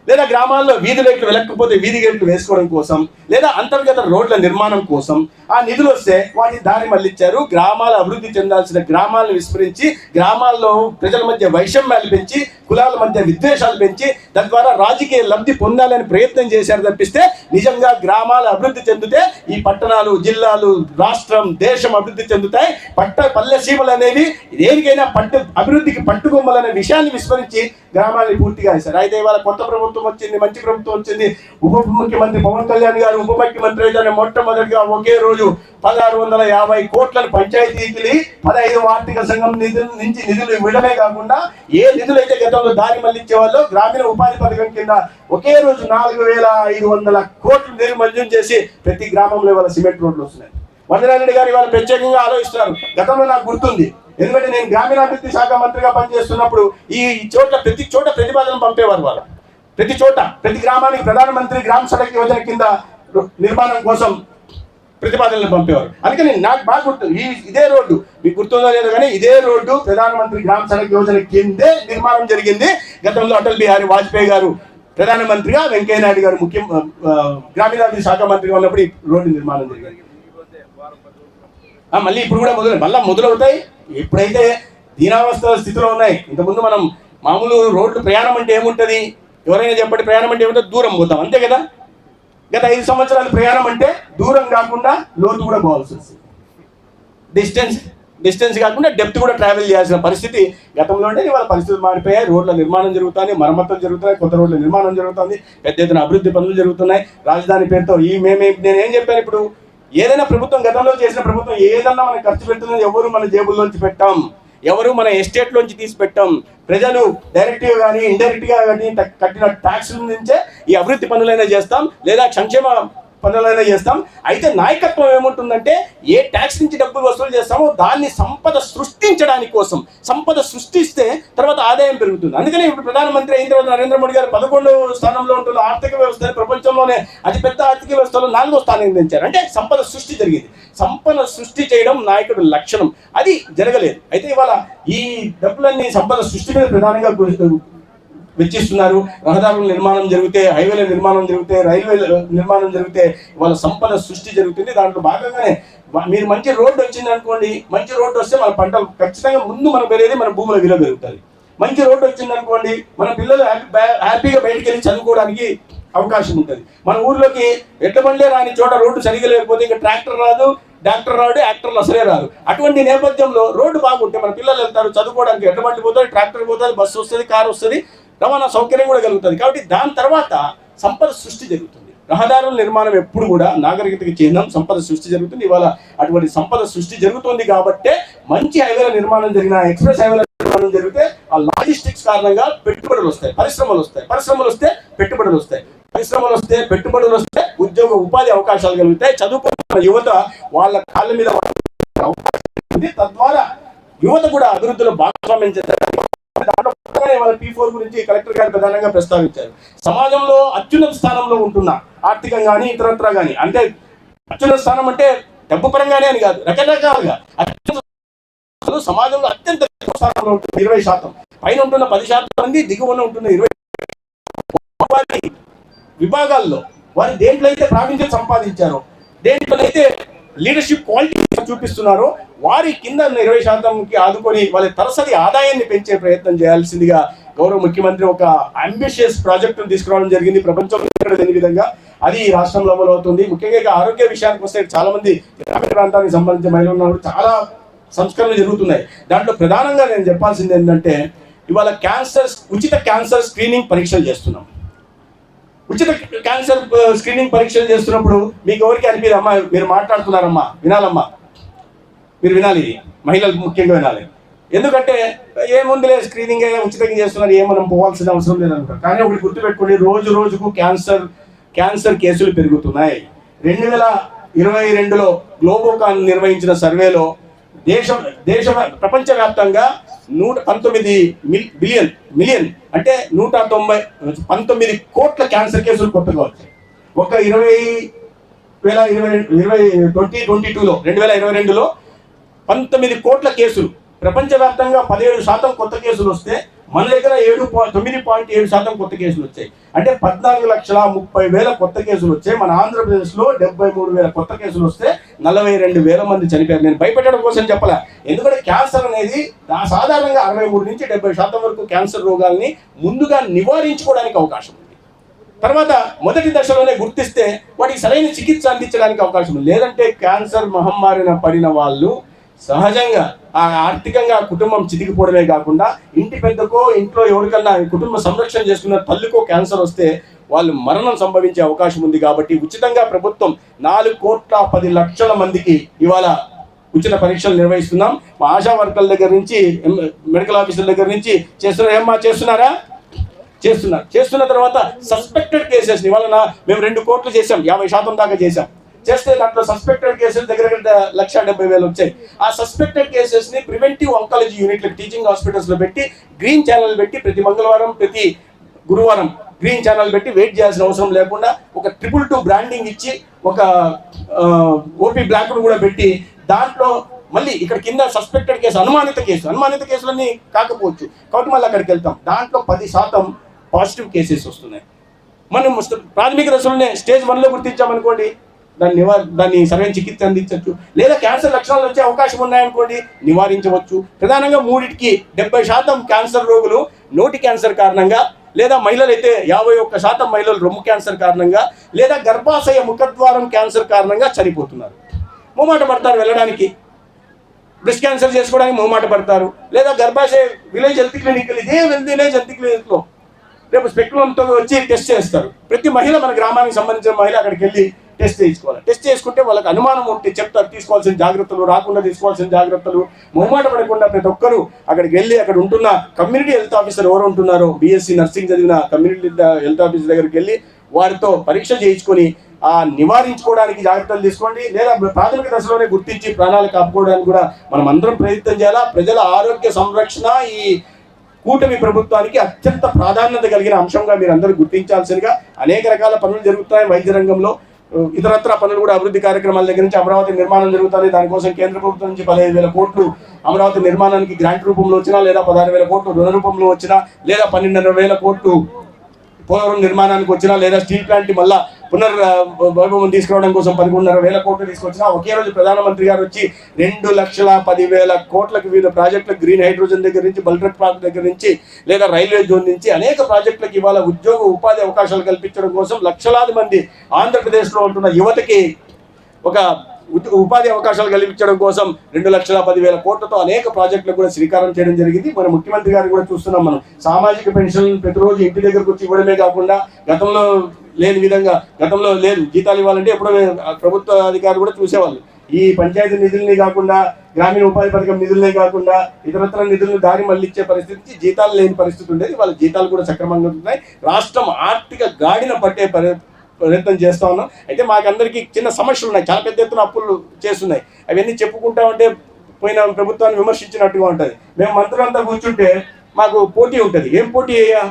Speaker 1: లేదా గ్రామాల్లో వీధి లైట్లు వెలక్కపోతే వీధి గేట్లు వేసుకోవడం కోసం లేదా అంతర్గత రోడ్ల నిర్మాణం కోసం ఆ నిధులు వస్తే వాటిని దారి మళ్ళించారు గ్రామాల అభివృద్ధి చెందాల్సిన గ్రామాలను విస్మరించి గ్రామాల్లో ప్రజల మధ్య వైషమ్యాలు పెంచి కులాల మధ్య విద్వేషాలు పెంచి తద్వారా రాజకీయ లబ్ధి పొందాలని ప్రయత్నం చేశారు తప్పిస్తే నిజంగా గ్రామాలు అభివృద్ధి చెందితే ఈ పట్టణాలు జిల్లాలు రాష్ట్రం దేశం అభివృద్ధి చెందుతాయి. పట్ట పల్లె సీమలు అనేవి దేనికైనా పట్టు అభివృద్ధికి పట్టుకొమ్మలనే విషయాన్ని విస్మరించి గ్రామాన్ని పూర్తిగా వేశారు. అయితే ఇవాళ కొత్త ప్రభుత్వం వచ్చింది మంచి ప్రభుత్వం వచ్చింది. ఉప ముఖ్యమంత్రి పవన్ కళ్యాణ్ గారు ఉప ముఖ్యమంత్రి అయితే మొట్టమొదటిగా ఒకే రోజు పదహారు వందల యాభై కోట్లను పంచాయతీకి పదహైదు ఆర్థిక సంఘం నిధుల నుంచి నిధులు ఇవ్వడమే కాకుండా ఏ నిధులు అయితే గతంలో దారి మళ్ళించే వాళ్ళు గ్రామీణ ఉపాధి పథకం కింద ఒకే రోజు నాలుగు వేల ఐదు వందల కోట్లు నిధులు మంజూరు చేసి ప్రతి గ్రామంలో ఇవాళ సిమెంట్ రోడ్లు వస్తున్నాయి. వరదరారెడ్డి గారు ఇవాళ ప్రత్యేకంగా ఆలోచిస్తున్నారు. గతంలో నాకు గుర్తుంది. ఎందుకంటే నేను గ్రామీణాభివృద్ధి శాఖ మంత్రిగా పనిచేస్తున్నప్పుడు ఈ చోట్ల ప్రతి చోట ప్రతిపాదన పంపేవారు వాళ్ళు. ప్రతి చోట ప్రతి గ్రామానికి ప్రధానమంత్రి గ్రామ సడక్ యోజన కింద నిర్మాణం కోసం ప్రతిపాదనలు పంపేవారు. అందుకని నాకు బాగా గుర్తు ఈ ఇదే రోడ్డు. మీకు గుర్తుందో లేదో కానీ ఇదే రోడ్డు ప్రధానమంత్రి గ్రామ సడక్ యోజన కిందే నిర్మాణం జరిగింది. గతంలో అటల్ బిహారీ వాజ్పేయి గారు ప్రధానమంత్రిగా వెంకయ్య నాయుడు గారు ముఖ్య గ్రామీణాభివృద్ధి శాఖ మంత్రిగా ఉన్నప్పుడు ఈ రోడ్డు నిర్మాణం జరిగింది. మళ్ళీ ఇప్పుడు కూడా మొదలు మళ్ళీ మొదలవుతాయి. ఎప్పుడైతే దీనావస్థ స్థితిలో ఉన్నాయి. ఇంతకుముందు మనం మామూలు రోడ్లు ప్రయాణం అంటే ఏముంటుంది? ఎవరైనా చెప్పండి ప్రయాణం అంటే ఏముంటుంది? దూరం పోతాం. అంతే కదా? గత ఐదు సంవత్సరాలు ప్రయాణం అంటే దూరం కాకుండా లోతు కూడా పోవాల్సి వస్తుంది. డిస్టెన్స్ డిస్టెన్స్ కాకుండా డెప్త్ కూడా ట్రావెల్ చేయాల్సిన పరిస్థితి గతంలో ఇవాళ పరిస్థితులు మారిపోయాయి. రోడ్ల నిర్మాణం జరుగుతుంది మరమ్మతులు జరుగుతున్నాయి కొత్త రోడ్ల నిర్మాణం జరుగుతుంది పెద్ద ఎత్తున అభివృద్ధి పనులు జరుగుతున్నాయి. రాజధాని పేరుతో ఈ మేమే నేను ఏం చెప్పాను ఇప్పుడు? ఏదైనా ప్రభుత్వం గతంలో చేసిన ప్రభుత్వం ఏదన్నా మనం ఖర్చు పెడుతున్నది ఎవరు మన జేబుల్లోంచి పెట్టాం. ఎవరు మన ఎస్టేట్ లోంచి తీసి పెట్టాం. ప్రజలు డైరెక్ట్గా కానీ ఇండైరెక్ట్గా కానీ కట్టిన ట్యాక్స్ నుంచే ఈ అభివృద్ధి పనులైనా చేస్తాం. లేదా సంక్షేమ పనులైనా చేస్తాం. అయితే నాయకత్వం ఏముంటుందంటే ఏ ట్యాక్స్ నుంచి డబ్బులు వసూలు చేస్తామో దాన్ని సంపద సృష్టించడానికి కోసం. సంపద సృష్టిస్తే తర్వాత ఆదాయం పెరుగుతుంది. అందుకని ఇప్పుడు ప్రధానమంత్రి అయిన తర్వాత నరేంద్ర మోడీ గారు పదకొండు స్థానంలో ఉంటున్న ఆర్థిక వ్యవస్థ ప్రపంచంలోనే అతిపెద్ద ఆర్థిక వ్యవస్థలో నాలుగో స్థానం పెంచారు. అంటే సంపద సృష్టి జరిగింది. సంపద సృష్టి చేయడం నాయకుడు లక్షణం. అది జరగలేదు. అయితే ఇవాళ ఈ డబ్బులన్నీ సంపద సృష్టి మీద ప్రధానంగా వెచ్చిస్తున్నారు. రహదారుల నిర్మాణం జరిగితే హైవేల నిర్మాణం జరిగితే రైల్వే నిర్మాణం జరిగితే వాళ్ళ సంపద సృష్టి జరుగుతుంది. దాంట్లో భాగంగానే మీరు మంచి రోడ్డు వచ్చింది అనుకోండి మంచి రోడ్డు వస్తే మన పంటలు ఖచ్చితంగా ముందు మనం పెరిగేది మన భూముల విలువ పెరుగుతుంది. మంచి రోడ్డు వచ్చింది అనుకోండి మన పిల్లలు హ్యాపీ హ్యాపీగా బయటికి వెళ్ళి చదువుకోవడానికి అవకాశం ఉంటుంది. మన ఊర్లోకి ఎట్ల రాని చోట రోడ్డు సరిగా లేకపోతే ఇంకా ట్రాక్టర్ రాదు డాక్టర్ రాడు యాక్టర్లు అసలే రాదు. అటువంటి నేపథ్యంలో రోడ్డు బాగుంటే మన పిల్లలు వెళ్తారు చదువుకోవడానికి ఎట్టబండి పోతుంది ట్రాక్టర్ పోతుంది బస్సు వస్తుంది కారు వస్తుంది. రవాణా సౌకర్యం కూడా కలుగుతుంది. కాబట్టి దాని తర్వాత సంపద సృష్టి జరుగుతుంది. రహదారుల నిర్మాణం ఎప్పుడు కూడా నాగరికతకి చిహ్నం సంపద సృష్టి జరుగుతుంది. ఇవాళ అటువంటి సంపద సృష్టి జరుగుతుంది కాబట్టే మంచి హైవేల నిర్మాణం జరిగిన ఎక్స్ప్రెస్ హైవేల నిర్మాణం జరిగితే ఆ లాజిస్టిక్స్ కారణంగా పెట్టుబడులు వస్తాయి పరిశ్రమలు వస్తాయి. పరిశ్రమలు వస్తే పెట్టుబడులు వస్తాయి. పరిశ్రమలు వస్తే పెట్టుబడులు వస్తే ఉద్యోగ ఉపాధి అవకాశాలు కలుగుతాయి. చదువుకున్న యువత వాళ్ళ కాళ్ళ మీద అవకాశం తద్వారా యువత కూడా అభివృద్ధిలో భాగస్వామ్యం చేస్తారు దాంట్లో భాగంగానే వాళ్ళ పీ ఫోర్ గురించి కలెక్టర్ గారు ప్రధానంగా ప్రస్తావించారు. సమాజంలో అత్యున్నత స్థానంలో ఉంటున్న ఆర్థికంగా కానీ ఇతరత్రా కానీ అంటే అత్యున్నత స్థానం అంటే డబ్బు పరంగానే అని కాదు రకరకాలుగా. అత్యున్నత సమాజంలో అత్యంత స్థానంలో ఉంటుంది ఇరవై శాతం. పైన ఉంటున్న పది శాతం మంది దిగువన ఉంటున్న ఇరవై విభాగాల్లో వారి దేంట్లో అయితే ప్రావీణ్యం సంపాదించారో దేంట్లో అయితే లీడర్షిప్ క్వాలిటీ చూపిస్తున్నారో వారి కింద ఇరవై శాతంకి ఆదుకొని వాళ్ళ తరసరి ఆదాయాన్ని పెంచే ప్రయత్నం చేయాల్సిందిగా గౌరవ ముఖ్యమంత్రి ఒక అంబిషియస్ ప్రాజెక్టును తీసుకురావడం జరిగింది. ప్రపంచంలో లేని విధంగా అది ఈ రాష్ట్రంలో అమలవుతుంది ముఖ్యంగా ఆరోగ్య విషయానికి వస్తే చాలా మంది గ్రామీణ ప్రాంతానికి సంబంధించిన మహిళలు ఉన్నారు. చాలా సంస్కరణలు జరుగుతున్నాయి. దాంట్లో ప్రధానంగా నేను చెప్పాల్సింది ఏంటంటే ఇవాళ క్యాన్సర్ ఉచిత క్యాన్సర్ స్క్రీనింగ్ పరీక్షలు చేస్తున్నాం. ఉచిత క్యాన్సర్ స్క్రీనింగ్ పరీక్షలు చేస్తున్నప్పుడు మీకు ఎవరికి అనిపించదు అమ్మా మీరు మాట్లాడుతున్నారమ్మా వినాలమ్మా. మీరు వినాలి మహిళలు ముఖ్యంగా వినాలి. ఎందుకంటే ఏముందిలే స్క్రీనింగ్ అయినా ఉచితంగా చేస్తున్నారు ఏం మనం పోవాల్సిన అవసరం లేదనుకుంటారు కానీ ఒకటి గుర్తుపెట్టుకోండి రోజు రోజుకు క్యాన్సర్ క్యాన్సర్ కేసులు పెరుగుతున్నాయి. రెండు వేల ఇరవై రెండులో గ్లోబోకాన్ నిర్వహించిన సర్వేలో దేశం దేశ ప్రపంచవ్యాప్తంగా నూట పంతొమ్మిది మిల్ బిలియన్ మిలియన్ అంటే నూట తొంభై పంతొమ్మిది కోట్ల క్యాన్సర్ కేసులు కొత్తగా వచ్చాయి ఒక ఇరవై వేల ఇరవై ఇరవై ట్వంటీ ట్వంటీ టూలో రెండు వేల ఇరవై రెండులో పంతొమ్మిది కోట్ల కేసులు ప్రపంచవ్యాప్తంగా పదిహేడు శాతం కొత్త కేసులు వస్తే మన దగ్గర ఏడు తొమ్మిది పాయింట్ ఏడు శాతం కొత్త కేసులు వచ్చాయి. అంటే పద్నాలుగు లక్షల ముప్పై వేల కొత్త కేసులు వచ్చాయి. మన ఆంధ్రప్రదేశ్లో డెబ్బై మూడు వేల కొత్త కేసులు వస్తే నలభై రెండు వేల మంది చనిపోయారు. నేను భయపెట్టడం కోసం చెప్పలే. ఎందుకంటే క్యాన్సర్ అనేది సాధారణంగా అరవై మూడు నుంచి డెబ్బై శాతం వరకు క్యాన్సర్ రోగాల్ని ముందుగా నివారించుకోవడానికి అవకాశం ఉంది. తర్వాత మొదటి దశలోనే గుర్తిస్తే వాటికి సరైన చికిత్స అందించడానికి అవకాశం ఉంది. లేదంటే క్యాన్సర్ మహమ్మారిన పడిన వాళ్ళు సహజంగా ఆ ఆర్థికంగా కుటుంబం చితికిపోవడమే కాకుండా ఇంటి పెద్దకో ఇంట్లో ఎవరికన్నా కుటుంబ సంరక్షణ చేసుకున్న తల్లికో క్యాన్సర్ వస్తే వాళ్ళు మరణం సంభవించే అవకాశం ఉంది కాబట్టి ఉచితంగా ప్రభుత్వం నాలుగు కోట్ల పది లక్షల మందికి ఇవాళ ఉచిత పరీక్షలు నిర్వహిస్తున్నాం. మా ఆశా వర్కర్ల దగ్గర నుంచి మెడికల్ ఆఫీసర్ల దగ్గర నుంచి చేస్తున్నారు. ఏమ్మా చేస్తున్నారా? చేస్తున్నారు. చేస్తున్న తర్వాత సస్పెక్టెడ్ కేసెస్ ఇవాళ మేము రెండు కోట్లు చేసాం యాభై శాతం దాకా చేసాం చేస్తే దాంట్లో సస్పెక్టెడ్ కేసెస్ దగ్గర లక్ష డెబ్బై వేలు వచ్చాయి. ఆ సస్పెక్టెడ్ కేసెస్ని ప్రివెంటివ్ ఆంకాలజీ యూనిట్లు టీచింగ్ హాస్పిటల్స్లో పెట్టి గ్రీన్ ఛానల్ పెట్టి ప్రతి మంగళవారం ప్రతి గురువారం గ్రీన్ ఛానల్ పెట్టి వెయిట్ చేయాల్సిన అవసరం లేకుండా ఒక ట్రిపుల్ టూ బ్రాండింగ్ ఇచ్చి ఒక ఓపీ బ్లాక్ కూడా పెట్టి దాంట్లో మళ్ళీ ఇక్కడ కింద సస్పెక్టెడ్ కేసు అనుమానిత కేసు అనుమానిత కేసులన్నీ కాకపోవచ్చు. కాబట్టి మళ్ళీ అక్కడికి వెళ్తాం. దాంట్లో పది శాతం పాజిటివ్ కేసెస్ వస్తున్నాయి. మనం ప్రాథమిక దశలోనే స్టేజ్ వన్లో గుర్తించామనుకోండి దాన్ని నివా దాన్ని సరైన చికిత్స అందించవచ్చు. లేదా క్యాన్సర్ లక్షణాలు వచ్చే అవకాశం ఉన్నాయనుకోండి నివారించవచ్చు. ప్రధానంగా మూడింటికి డెబ్బై శాతం క్యాన్సర్ రోగులు నోటి క్యాన్సర్ కారణంగా లేదా మహిళలు అయితే యాభై ఒక్క శాతం మహిళలు రొమ్ము క్యాన్సర్ కారణంగా లేదా గర్భాశయ ముఖద్వారం క్యాన్సర్ కారణంగా చనిపోతున్నారు. మొమాట పడతారు వెళ్ళడానికి. బ్రెస్ట్ క్యాన్సర్ చేసుకోవడానికి మొహమాట పడతారు. లేదా గర్భాశయ విలేజ్ హెల్త్ క్లినిక్ ఇదే విలేజ్ హెల్త్ క్లినిక్లో. రేపు స్పెక్ట్రంతో వచ్చి టెస్ట్ చేస్తారు. ప్రతి మహిళ మన గ్రామానికి సంబంధించిన మహిళ అక్కడికి వెళ్ళి టెస్ట్ చేయించుకోవాలి. టెస్ట్ చేసుకుంటే వాళ్ళకి అనుమానం ఉంటే చెప్తారు తీసుకోవాల్సిన జాగ్రత్తలు రాకుండా తీసుకోవాల్సిన జాగ్రత్తలు. మొహమాట పడకుండా ప్రతి ఒక్కరూ అక్కడికి వెళ్ళి అక్కడ ఉంటున్న కమ్యూనిటీ హెల్త్ ఆఫీసర్ ఎవరు ఉంటున్నారో బీఎస్సీ నర్సింగ్ చదివిన కమ్యూనిటీ హెల్త్ ఆఫీసర్ దగ్గరికి వెళ్ళి వారితో పరీక్ష చేయించుకొని ఆ నివారించుకోవడానికి జాగ్రత్తలు తీసుకోండి. లేదా ప్రాథమిక దశలోనే గుర్తించి ప్రాణాలు కాపుకోవడానికి కూడా మనం అందరం ప్రయత్నం చేయాలా? ప్రజల ఆరోగ్య సంరక్షణ ఈ కూటమి ప్రభుత్వానికి అత్యంత ప్రాధాన్యత కలిగిన అంశంగా మీరు అందరూ గుర్తించాల్సిందిగా అనేక రకాల పనులు జరుగుతున్నాయి వైద్య రంగంలో. ఇతరత్ర పనులు కూడా అభివృద్ధి కార్యక్రమాల దగ్గర నుంచి అమరావతి నిర్మాణం జరుగుతుంది. దానికోసం కేంద్ర ప్రభుత్వం నుంచి పదిహేను వేల కోట్లు అమరావతి నిర్మాణానికి గ్రాంట్ రూపంలో వచ్చినా లేదా పదహారు వేల కోట్లు రుణ రూపంలో వచ్చినా లేదా పన్నెండున్నర వేల కోట్లు పోలవరం నిర్మాణానికి వచ్చినా లేదా స్టీల్ ప్లాంట్ మళ్ళా పునర్ వైభవం తీసుకురావడం కోసం పదకొండున్నర వేల కోట్లు తీసుకొచ్చినా ఒకే రోజు ప్రధానమంత్రి గారు వచ్చి రెండు లక్షల పదివేల కోట్లకు వివిధ ప్రాజెక్టులకు గ్రీన్ హైడ్రోజన్ దగ్గర నుంచి బల్ట్రెట్ ప్రాంతం దగ్గర నుంచి లేదా రైల్వే జోన్ నుంచి అనేక ప్రాజెక్టులకు ఇవాళ ఉద్యోగ ఉపాధి అవకాశాలు కల్పించడం కోసం లక్షలాది మంది ఆంధ్రప్రదేశ్లో ఉంటున్న యువతకి ఒక ఉపాధి అవకాశాలు కల్పించడం కోసం రెండు లక్షల పదివేల కోట్లతో అనేక ప్రాజెక్టులకు కూడా శ్రీకారం చేయడం జరిగింది. మన ముఖ్యమంత్రి గారు కూడా చూస్తున్నాం మనం. సామాజిక పెన్షన్ ప్రతిరోజు ఇంటి దగ్గరకు వచ్చి ఇవ్వడమే కాకుండా గతంలో లేని విధంగా గతంలో లేదు జీతాలు ఇవ్వాలంటే ఎప్పుడో ప్రభుత్వ అధికారులు కూడా చూసేవాళ్ళు. ఈ పంచాయతీ నిధుల్ని కాకుండా గ్రామీణ ఉపాధి పథకం నిధులనే కాకుండా ఇతరత్ర నిధులను దారి మళ్ళించే పరిస్థితి జీతాలు లేని పరిస్థితి ఉండేది. వాళ్ళ జీతాలు కూడా సక్రమంగా ఉంటున్నాయి. రాష్ట్రం ఆర్థిక గాడిన పట్టే ప్రయత్నం చేస్తా ఉన్నాం. అయితే మాకందరికీ చిన్న సమస్యలు ఉన్నాయి. చాలా పెద్ద ఎత్తున అప్పులు చేస్తున్నాయి. అవన్నీ చెప్పుకుంటా ఉంటే పోయిన ప్రభుత్వాన్ని విమర్శించినట్టుగా ఉంటుంది. మేము మంత్రులంతా కూర్చుంటే మాకు పోటీ ఉంటుంది. ఏం పోటీ అయ్యా?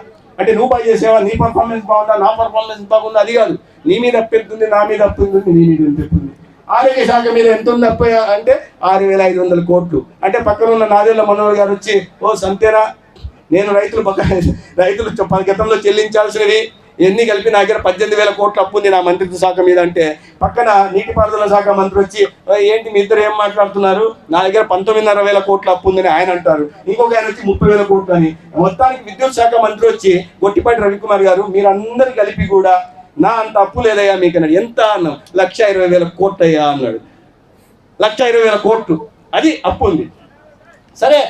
Speaker 1: అంటే నువ్వు బాగా చేసావా? నీ పర్ఫార్మెన్స్ బాగుందా? నా పర్ఫార్మెన్స్ బాగుందా? అది కాదు. నీ మీద అప్పు నా మీద అప్పుంది నీ మీద ఎంత ఉంది ఆరోగ్య శాఖ మీద ఎంత ఉంది అప్పు అంటే ఆరు వేల ఐదు వందల కోట్లు. అంటే పక్కన ఉన్న నాదేళ్ళ మనోహర్ గారు వచ్చి ఓ సంతేనా నేను రైతులు పక్క రైతులు చ- గతంలో చెల్లించాల్సినవి ఎన్ని కలిపి నా దగ్గర పద్దెనిమిది వేల కోట్ల అప్పు ఉంది నా మంత్రిత్వ శాఖ మీద అంటే. పక్కన నీటిపారుదల శాఖ మంత్రి వచ్చి ఏంటి మీ ఇద్దరు ఏం మాట్లాడుతున్నారు? నా దగ్గర పంతొమ్మిదిన్నర వేల కోట్ల అప్పు ఉందని ఆయన అంటారు. ఇంకొక ఆయన వచ్చి ముప్పై వేల కోట్లు అని. మొత్తానికి విద్యుత్ శాఖ మంత్రి వచ్చి గొట్టిపాటి రవికుమార్ గారు మీరందరూ కలిపి కూడా నా అంత అప్పు లేదయ్యా మీకు అన్నాడు. ఎంత అన్నాం లక్ష ఇరవై వేల కోట్లు అయ్యా అన్నాడు. లక్ష ఇరవై వేల కోట్లు. అది అప్పు ఉంది. సరే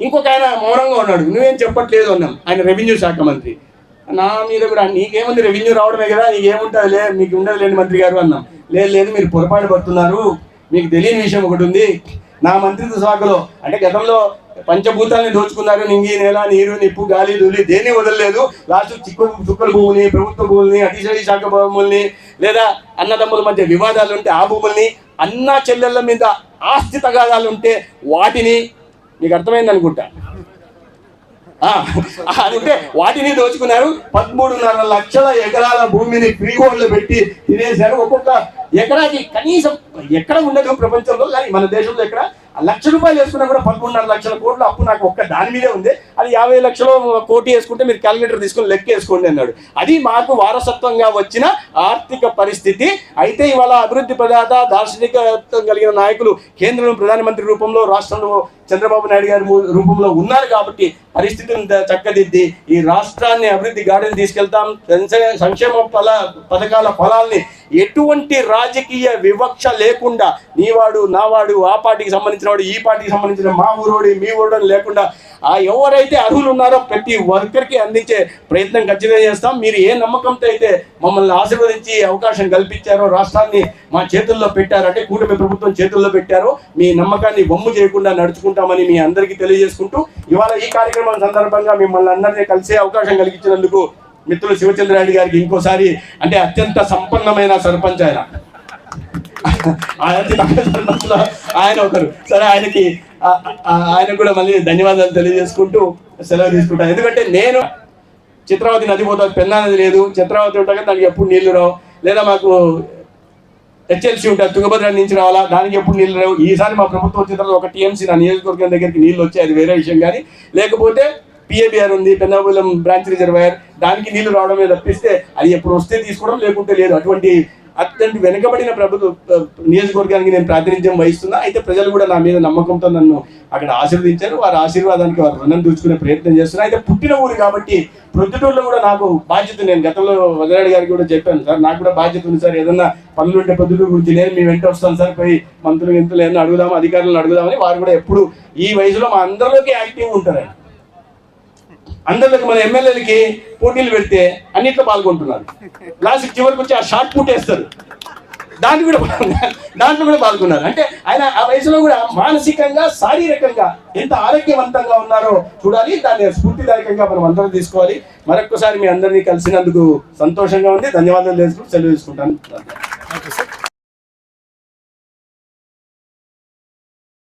Speaker 1: ఇంకొక ఆయన మౌనంగా ఉన్నాడు. నువ్వేం చెప్పట్లేదు అన్నాం. ఆయన రెవెన్యూ శాఖ మంత్రి. నా మీద కూడా నీకేముంది రెవెన్యూ రావడమే కదా నీకేముంటుంది లే మీకు ఉండదు లేని మంత్రి గారు అన్నాం. లేదు లేదు మీరు పొరపాటు పడుతున్నారు. మీకు తెలియని విషయం ఒకటి ఉంది. నా మంత్రిత్వ శాఖలో అంటే గతంలో పంచభూతాలని దోచుకున్నారు. నింగి నేల నీరు నిప్పు గాలి ధూళి దేన్ని వదలలేదు. లాస్ట్ చిక్కు చుక్కల భూముల్ని ప్రభుత్వ భూముల్ని అతిశయ శాఖ భూముల్ని లేదా అన్నదమ్ముల మధ్య వివాదాలు ఉంటే ఆ భూముల్ని అన్న చెల్లెళ్ళ మీద ఆస్తి తగాదాలు ఉంటే వాటిని మీకు అర్థమైంది అనుకుంటా అంటే వాటిని దోచుకున్నారు. పదమూడున్నర లక్షల ఎకరాల భూమిని ఫ్రీహోల్డ్ పెట్టి తినేశారు. ఒక్కొక్క ఎకరాకి కనీసం ఎక్కడ ఉండదు ప్రపంచంలో కానీ మన దేశంలో ఎక్కడ లక్ష రూపాయలు వేసుకున్నా కూడా పదమూడున్నర లక్షల కోట్లు అప్పు నాకు ఒక్క దాని మీదే ఉంది. అది యాభై లక్షలు కోటి వేసుకుంటే మీరు క్యాలిక్యులేటర్ తీసుకొని లెక్క వేసుకోండి అన్నాడు. అది మాకు వారసత్వంగా వచ్చిన ఆర్థిక పరిస్థితి. అయితే ఇవాళ అభివృద్ధి ప్రదాత దార్శనికత్వం కలిగిన నాయకులు కేంద్రంలో ప్రధానమంత్రి రూపంలో రాష్ట్రంలో చంద్రబాబు నాయుడు గారి రూపంలో ఉన్నారు కాబట్టి పరిస్థితిని చక్కదిద్ది. ఈ రాష్ట్రాన్ని అభివృద్ధి గాడిని తీసుకెళ్తాం. సంక్షేమ ఫల పథకాల ఫలాల్ని ఎటువంటి రాజకీయ వివక్ష లేకుండా నీవాడు నావాడు ఆ పార్టీకి సంబంధించిన వాడు ఈ పార్టీకి సంబంధించిన మా ఊరోడి మీ ఊరోడు లేకుండా ఆ ఎవరైతే అర్హులు ఉన్నారో ప్రతి వర్కర్కి అందించే ప్రయత్నం ఖచ్చితంగా చేస్తాం. మీరు ఏ నమ్మకంతో అయితే మమ్మల్ని ఆశీర్వదించి అవకాశం కల్పించారో రాష్ట్రాన్ని మా చేతుల్లో పెట్టారంటే కూటమి ప్రభుత్వం చేతుల్లో పెట్టారో మీ నమ్మకాన్ని బొమ్ము చేయకుండా నడుచుకుంటామని మీ అందరికీ తెలియజేసుకుంటూ ఇవాళ ఈ కార్యక్రమం సందర్భంగా మిమ్మల్ని అందరినీ కలిసే అవకాశం కలిగించినందుకు మిత్రులు శివచంద్రారెడ్డి గారికి ఇంకోసారి అంటే అత్యంత సంపన్నమైన సర్పంచ్ ఆయన. ఆయన సర్పంచ్లో ఆయన ఒకరు. సరే ఆయనకి ఆయన ఆయనకు కూడా మళ్ళీ ధన్యవాదాలు తెలియజేసుకుంటూ సెలవు తీసుకుంటాను. ఎందుకంటే నేను చిత్రావతి నది పోతా పెన్నా నది లేదు. చిత్రావతి ఉంటాక దానికి ఎప్పుడు నీళ్ళు రావు. లేదా మాకు హెచ్ఎల్సీ ఉంటుంది తుంగభద్ర నుంచి రావాలా? దానికి ఎప్పుడు నీళ్ళు రావు? ఈసారి మా ప్రభుత్వం వచ్చిన తర్వాత ఒక టీఎంసీ నా నియోజకవర్గం దగ్గరికి నీళ్ళు వచ్చాయి. అది వేరే విషయం కానీ. లేకపోతే పిఏబిఆర్ ఉంది పెన్నాపురం బ్రాంచ్ రిజర్వాయర్. దానికి నీళ్ళు రావడమే తప్పిస్తే అది ఎప్పుడు వస్తే తీసుకోవడం లేకుంటే లేదు. అటువంటి అతని వెనుకబడిన ప్రభుత్వ నియోజకవర్గానికి నేను ప్రాతినిధ్యం వహిస్తున్నా. అయితే ప్రజలు కూడా నా మీద నమ్మకంతో నన్ను అక్కడ ఆశీర్వదించారు. వారి ఆశీర్వాదానికి వారు రుణం దూచుకునే ప్రయత్నం చేస్తున్నారు అయితే పుట్టిన ఊరు కాబట్టి ప్రొద్దుటూరులో కూడా నాకు బాధ్యత నేను గతంలో వదలాడి గారికి కూడా చెప్పాను సార్ నాకు కూడా బాధ్యత ఉంది సార్. ఏదన్నా పనులు ఉంటే పొద్దుటూరు గురించి నేను మీ వెంట వస్తాను సార్. పోయి మంత్రులు ఎంతులు ఏమన్నా అడుగుదామా అధికారులను అడుగుదామని వారు కూడా ఎప్పుడు ఈ వయసులో మా అందరిలోకి యాక్టివ్ ఉంటారు అందరికి మన ఎమ్మెల్యేలకి పోటీలు పెడితే అన్నిట్లో పాల్గొంటున్నారు. లాస్ట్ చివరికి వచ్చి ఆ షార్ట్ పుట్ వేస్తారు. దాన్ని కూడా పాల్గొన్నారు. దాంట్లో కూడా పాల్గొన్నారు. అంటే ఆయన ఆ వయసులో కూడా మానసికంగా శారీరకంగా ఎంత ఆరోగ్యవంతంగా ఉన్నారో చూడాలి. దాన్ని స్ఫూర్తిదాయకంగా మనం అందరం తీసుకోవాలి. మరొక్కసారి మీ అందరినీ కలిసినందుకు సంతోషంగా ఉంది. ధన్యవాదాలు తెలుసుకుంటూ సెలవు తీసుకుంటాను.